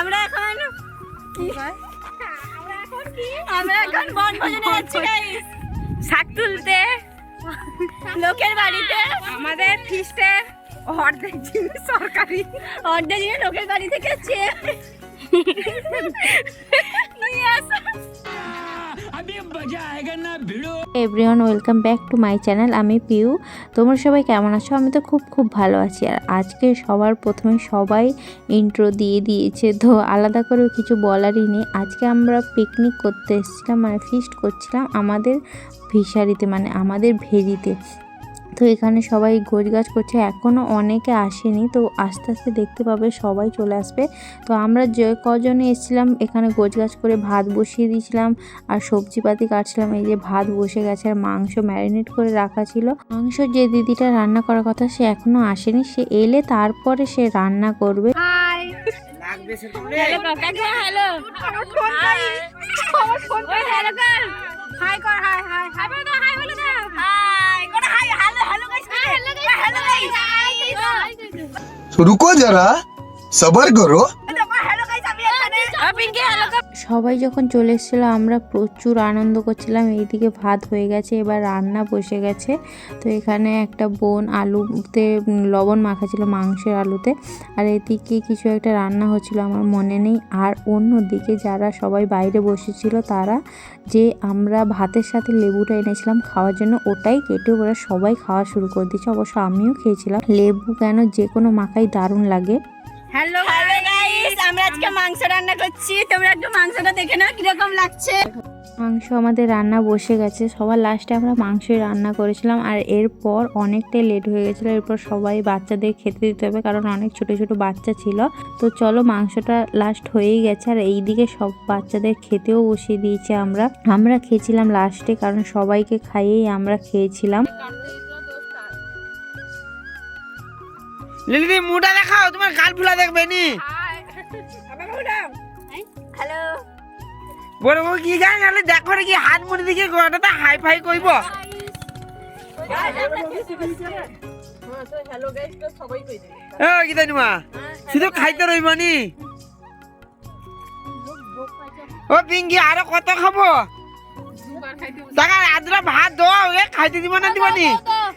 আমরা এখন আমরা এখন বনভোজনে যাচ্ছি গাইস শাক তুলতে। লোকের বাড়িতে। আমাদের ফিস্টে অর্ধেক জিনিস সরকারি। অর্ধেক জিনিস লোকের বাড়ি থেকে চেয়ে। Everyone welcome back to my channel আমি পিউ। তোমরা সবাই কেমন আছো? আমি তো খুব খুব ভালো আছি। আর আজকে সবার প্রথমে সবাই ইন্ট্রো দিয়ে দিয়েছে, তো আলাদা করে কিছু বলারই নেই। আজকে আমরা পিকনিক করতে এসেছিলাম মানে ফিস্ট করছিলাম আমাদের ফিশারিতে মানে আমাদের ভেরিতে। তো এখানে সবাই গোছ গাছ করছে এখনও অনেকে আসেনি তো আস্তে আস্তে দেখতে পাবে সবাই চলে আসবে। তো আমরা যে কজনে এসেছিলাম এখানে গোছ গাছ করে ভাত বসিয়ে দিয়েছিলাম আর সবজিপাতি কাটছিলাম এই যে ভাত বসে গেছে আর মাংস ম্যারিনেট করে রাখা ছিল। মাংস যে দিদিটা রান্না করার কথা সে এখনও আসেনি সে এলে তারপরে সে রান্না করবে। হাই। হ্যালো રૂકો જરા સબર કરો અભી সবাই যখন চলে এসেছিল, আমরা প্রচুর আনন্দ করছিলাম। এইদিকে ভাত হয়ে গেছে, এবার রান্না বসে গেছে। তো এখানে একটা বোন আলুতে লবণ মাখা ছিল মাংসের আলুতে। আর এদিকে কিছু একটা রান্না হচ্ছিল আমার মনে নেই। আর অন্যদিকে যারা সবাই বাইরে বসেছিল, তারা যে আমরা ভাতের সাথে লেবুটা এনেছিলাম খাওয়ার জন্য, ওটাই কেটে ওরা সবাই খাওয়া শুরু করে দিয়েছে। অবশ্য আমিও খেয়েছিলাম। লেবু কেন যে কোনো মাখাই দারুণ লাগে। Hello hello. আজকে মাংস রান্না করছি তোমরা একটু মাংসটা দেখে নাও কীরকম লাগছে। মাংস আমাদের রান্না বসে গেছে সবার লাস্টে আমরা মাংসই রান্না করেছিলাম আর এরপর অনেকটাই লেট হয়ে গেছিল এরপর সবাই বাচ্চাদের খেতে দিতে হবে কারণ অনেক ছোট ছোট বাচ্চা ছিল। তো চলো মাংসটা লাস্ট হয়েই গেছে আর এইদিকে সব বাচ্চাদের খেতেও বসিয়ে দিয়েছি আমরা। আমরা খেয়েছিলাম লাস্টে কারণ সবাইকে খাইয়েই আমরা খেয়েছিলাম। লিলি মুটা দেখাও তোমার গাল ফুলা দেখবে নি? বড় বউ কি গান গেলে? দেখো রে কি হাত মুড়ি দিকে গোটাতে হাই ফাই কইব ও জানি শুধু খাইতে রইব নি? ও, পিঙ্কি, আরও কত খাব? টাকা আদ্রা ভাত এ, খাইতে দিব না দিবনি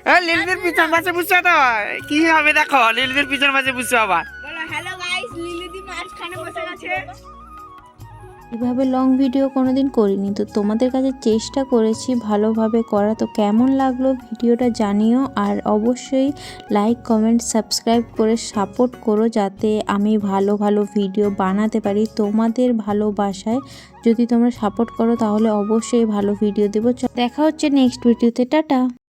এ, লিলিদের পিছন পাশে বুঝছ তো। কি হবে দেখো, লিলিদের পিছন পাশে বুঝছ আবার। হ্যালো গাইস লিলিদি মাঝখানে বসে গেছে। এভাবে লং ভিডিও কোনো দিন করিনি। তো তোমাদের কাছে চেষ্টা করেছি ভালোভাবে করা। তো কেমন লাগল ভিডিওটা জানিও আর অবশ্যই লাইক কমেন্ট সাবস্ক্রাইব করে সাপোর্ট করো যাতে আমি ভালো ভালো ভিডিও বানাতে পারি তোমাদের ভালোবাসায়। যদি তোমরা সাপোর্ট করো তাহলে অবশ্যই ভালো ভিডিও দেবো। দেখা হচ্ছে নেক্সট ভিডিওতে টাটা!